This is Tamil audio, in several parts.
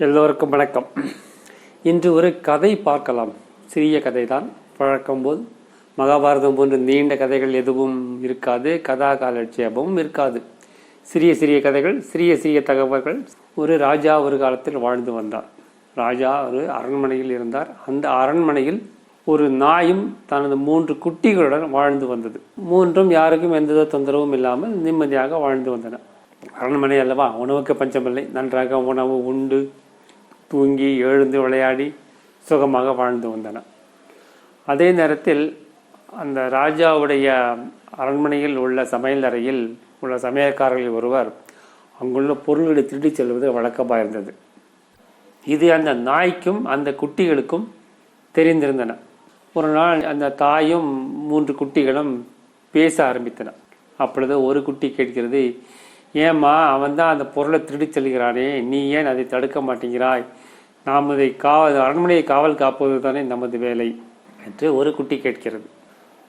எல்லோருக்கும் வணக்கம். இன்று ஒரு கதை பார்க்கலாம். சிறிய கதை தான் பழக்கம் போல் மகாபாரதம் போன்ற நீண்ட கதைகள் எதுவும் இருக்காது. கதா காலட்சேபமும் இருக்காது. சிறிய சிறிய கதைகள் சிறிய சிறிய தகவல்கள். ஒரு ராஜா ஒரு காலத்தில் வாழ்ந்து வந்தார். ராஜா ஒரு அரண்மனையில் இருந்தார். அந்த அரண்மனையில் ஒரு நாயும் தனது மூன்று குட்டிகளுடன் வாழ்ந்து வந்தது. மூன்றும் யாருக்கும் எந்த தொந்தரவும் இல்லாமல் நிம்மதியாக வாழ்ந்து வந்தன. அரண்மனை அல்லவா? உணவுக்கு பஞ்சமில்லை. நன்றாக உணவு உண்டு. தூங்கி எழுந்து விளையாடி சுகமாக வாழ்ந்து வந்தன. அதே நேரத்தில் அந்த ராஜாவுடைய அரண்மனையில் உள்ள சமையல் அறையில் உள்ள சமையல்காரர்களில் ஒருவர் அங்குள்ள பொருள்களை திருடிச் செல்வது வழக்கமாக இருந்தது. இது அந்த நாய்க்கும் அந்த குட்டிகளுக்கும் தெரிந்திருந்தன. ஒரு நாள் அந்த தாயும் மூன்று குட்டிகளும் பேச ஆரம்பித்தன. அப்பொழுது ஒரு குட்டி கேட்கிறது ஏம்மா அவன் தான் அந்த பொருளை திருடிச் செல்கிறானே நீ ஏன் அதை தடுக்க மாட்டேங்கிறாய்? நாம் இதை காவல் அரண்மனையை காவல் காப்பது தானே நமது வேலை என்று ஒரு குட்டி கேட்கிறது.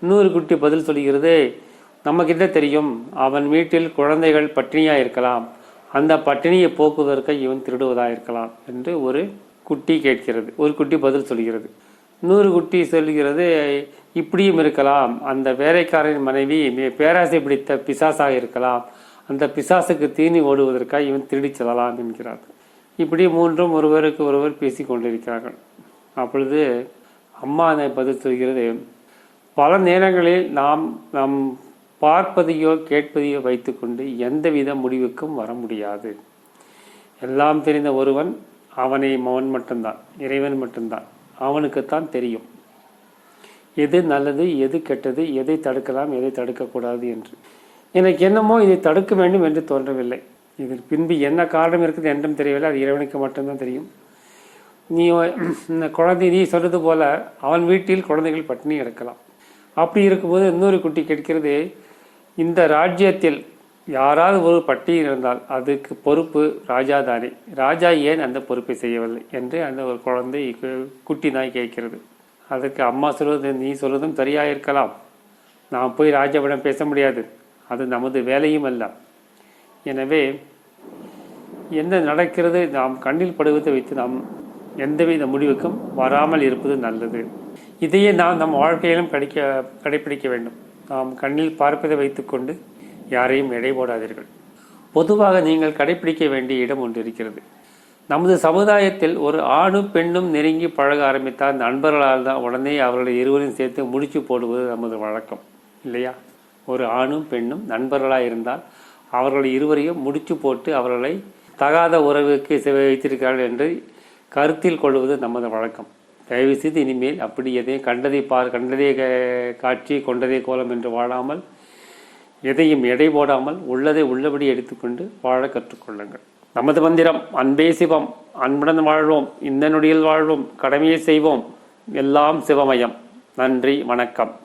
இன்னொரு குட்டி பதில் சொல்கிறது நமக்கிட்ட தெரியும்? அவன் வீட்டில் குழந்தைகள் பட்டினியாக இருக்கலாம். அந்த பட்டினியை போக்குவதற்கு இவன் திருடுவதாக இருக்கலாம் என்று ஒரு குட்டி கேட்கிறது. ஒரு குட்டி பதில் சொல்கிறது இன்னொரு குட்டி சொல்கிறது இப்படியும் இருக்கலாம். அந்த வேலைக்காரரின் மனைவி மே- பேராசை பிடித்த பிசாசாக இருக்கலாம். அந்த பிசாசுக்கு தீனி ஓடுவதற்காக இவன் திருடிச் செல்லலாம் என்கிறார். இப்படி மூன்றும் ஒருவருக்கு ஒருவர் பேசி கொண்டிருக்கிறார்கள். அப்பொழுது அம்மா அதை பதில் சொல்கிறது பல நேரங்களில் நாம் நாம் பார்ப்பதையோ கேட்பதையோ வைத்துக்கொண்டு எந்தவித முடிவுக்கும் வர முடியாது. எல்லாம் தெரிந்த ஒருவன் அவனை அவன் மட்டும்தான் இறைவன் மட்டும்தான். அவனுக்குத்தான் தெரியும். எது நல்லது எது கெட்டது எதை தடுக்கலாம் எதை தடுக்கக்கூடாது என்று. எனக்கு என்னமோ இதை தடுக்க வேண்டும் என்று தோன்றவில்லை. இதற்கு பின்பு என்ன காரணம் இருக்குது என்றும் தெரியவில்லை. அது இறைவனுக்கு மட்டும்தான் தெரியும். நீ இந்த குழந்தை நீ சொல்றது போல அவன் வீட்டில் குழந்தைகள் பட்டினி இருக்கலாம் அப்படி இருக்கும்போது இன்னொரு குட்டி கேட்கிறது இந்த ராஜ்யத்தில் யாராவது ஒரு பட்டியல் இருந்தால் அதுக்கு பொறுப்பு ராஜா தானே ராஜா ஏன் அந்த பொறுப்பை செய்யவில்லை என்று அந்த ஒரு குழந்தை கு- குட்டி நாய் கேட்கிறது. அதுக்கு அம்மா சொல்வது நீ சொல்வதும் சரியாக இருக்கலாம். நாம் போய் ராஜாவிடம் பேச முடியாது. அது நமது வேலையும் அல்ல. எனவே என்ன நடக்கிறது நாம் கண்ணில் படுவதை வைத்து நாம் எந்தவித முடிவுக்கும் வராமல் இருப்பது நல்லது. இதையே நாம் நம் வாழ்க்கையிலும் கடிக்க கடைபிடிக்க வேண்டும். நாம் கண்ணில் பார்ப்பதை வைத்துக்கொண்டு யாரையும் எடை போடாதீர்கள். பொதுவாக நீங்கள் கடைபிடிக்க வேண்டிய இடம் ஒன்று இருக்கிறது. நமது சமுதாயத்தில் ஒரு ஆணும் பெண்ணும் நெருங்கி பழக ஆரம்பித்தால் நண்பர்களால் தான் உடனே அவர்களை இருவரையும் சேர்த்து முடிச்சு போடுவது நமது வழக்கம் இல்லையா? ஒரு ஆணும் பெண்ணும் நண்பர்களாக இருந்தால் அவர்கள் இருவரையும் முடிச்சு போட்டு அவர்களை தகாத உறவுக்கு வைத்திருக்கிறார்கள் என்று கருத்தில் கொள்வது நமது வழக்கம். தயவு செய்து இனிமேல் அப்படி எதையும் கண்டதை பார் கண்டதே கா- காட்சி கொண்டதே கோலம் என்று வாழாமல் எதையும் எடை போடாமல் உள்ளதை உள்ளபடி எடுத்துக்கொண்டு வாழ கற்றுக்கொள்ளுங்கள். நமது மந்திரம் அன்பே சிவம் அன்புடன் வாழ்வோம் இந்த நொடியில் வாழ்வோம் கடமையை செய்வோம் எல்லாம் சிவமயம். நன்றி வணக்கம்.